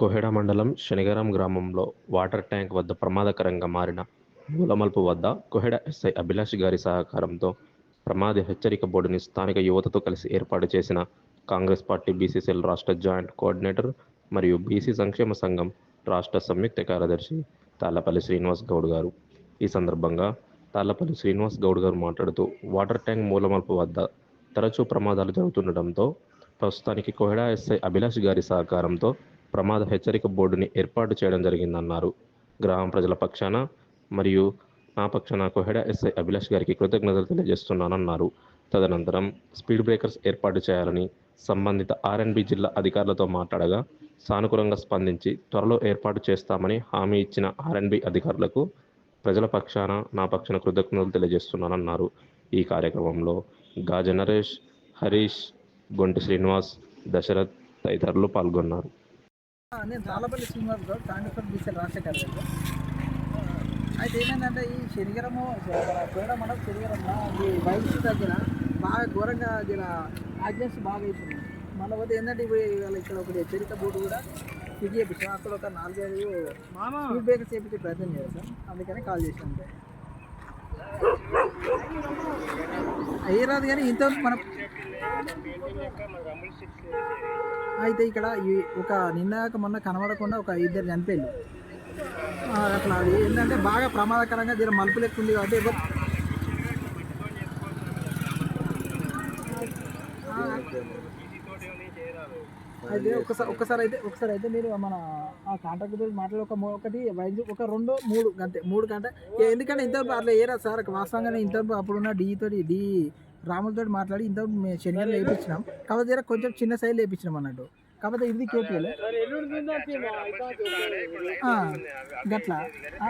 కోహెడ మండలం శనిగరం గ్రామంలో water tank వద్ద ప్రమాదకరంగా మారిన మూలమల్పు వద్ద కోహెడ ఎస్ఐ అభిలాష్ గారి సహకారంతో ప్రమాద హెచ్చరిక బోర్డుని స్థానిక యువతతో కలిసి ఏర్పాటు చేసిన కాంగ్రెస్ పార్టీ బీసీసీఎల్ రాష్ట్ర జాయింట్ కోఆర్డినేటర్ మరియు బీసీ సంక్షేమ సంఘం రాష్ట్ర సంయుక్త కార్యదర్శి తాళ్ళపల్లి శ్రీనివాస్ గౌడ్ గారు. ఈ సందర్భంగా తాళ్ళపల్లి శ్రీనివాస్ గౌడ్ గారు మాట్లాడుతూ వాటర్ ట్యాంక్ మూలమల్పు వద్ద తరచూ ప్రమాదాలు జరుగుతుండటంతో ప్రస్తుతానికి కోహెడా ఎస్ఐ అభిలాష్ గారి సహకారంతో ప్రమాద హెచ్చరిక బోర్డుని ఏర్పాటు చేయడం జరిగిందన్నారు. గ్రామ ప్రజల పక్షాన మరియు నా పక్షాన కోహెడా ఎస్ఐ అభిలాష్ గారికి కృతజ్ఞతలు తెలియజేస్తున్నానన్నారు. తదనంతరం స్పీడ్ బ్రేకర్స్ ఏర్పాటు చేయాలని సంబంధిత ఆర్ఎన్బి జిల్లా అధికారులతో మాట్లాడగా సానుకూలంగా స్పందించి త్వరలో ఏర్పాటు చేస్తామని హామీ ఇచ్చిన ఆర్ఎన్బి అధికారులకు ప్రజల పక్షాన నా పక్షాన కృతజ్ఞతలు తెలియజేస్తున్నానన్నారు. ఈ కార్యక్రమంలో గాజ నరేష్ హరీష్ గొంటి శ్రీనివాస్ దశరథ్ తదితరులు పాల్గొన్నారు. నేను తాళపల్లి శ్రీనివాస్ గౌడ్ కాంగ్రెస్ పార్టీ బీసీ రాష్ట్ర కార్యదర్శి అయితే ఏమైందంటే ఈ శనిగరము పేడ మనం శనిగరం ఈ వయసు దగ్గర బాగా ఘోరంగా దీని యాక్సిడెంట్స్ బాగా అవుతుంది మళ్ళీ పోతే ఏంటంటే ఇవి ఇక్కడ ఒకటి హెచ్చరిక బోర్డు కూడా ఫిట్ చేయించాం అక్కడ ఒక నాలుగైదు స్పీడ్ బ్రేకర్స్ చేయించే ప్రయత్నం చేస్తాం అందుకని కాల్ చేసాం అయ్యరాదు కానీ ఇంత మనం అయితే ఇక్కడ ఈ ఒక నిన్నాక మొన్న కనబడకుండా ఒక ఇద్దరు చనిపోయింది అట్లా అది ఏంటంటే బాగా ప్రమాదకరంగా దీని మలుపు లెక్క ఉంది కాబట్టి ఇప్పుడు అయితే ఒకసారి ఒకసారి అయితే ఒకసారి అయితే మీరు మన ఆ కాంట్రాక్ట్ గురించి మాట్లాడి ఒక ఒకటి వైద్యు ఒక రెండు మూడు గంటే మూడు గంట ఎందుకంటే ఇంత అట్లా ఏరా సార్ వాస్తవంగానే ఇంత అప్పుడున్న డీ తోటి డీ రాములతో మాట్లాడి ఇంత శనివారం వేయించినాం కాకపోతే జర కొంచెం చిన్న సైజ్ వేయించినాం అన్నట్టు. కాకపోతే ఇది కేపీఎల్. గట్లా. ఆ,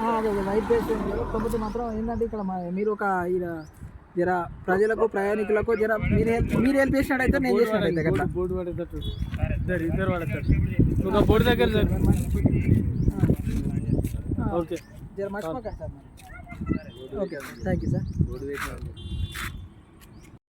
ఆ, అదే వైట్ పేస్ట్ కాకపోతే మాత్రం ఏంటంటే ఇక్కడ మా- మీరు ఒక జర ప్రజలకు ప్రయాణికులకు జర మీరు హెల్ప్ మీరు హెల్ప్ చేసినట్టయితే నేను చేసినట్టయితే గట్లా. బోర్డు పడేటట్టు ఇద్దరు ఇద్దరు పడేటట్టు ఒక బోర్డు దగ్గర ఓకే. జర మర్చిపోకండి sir. Okay thank you sir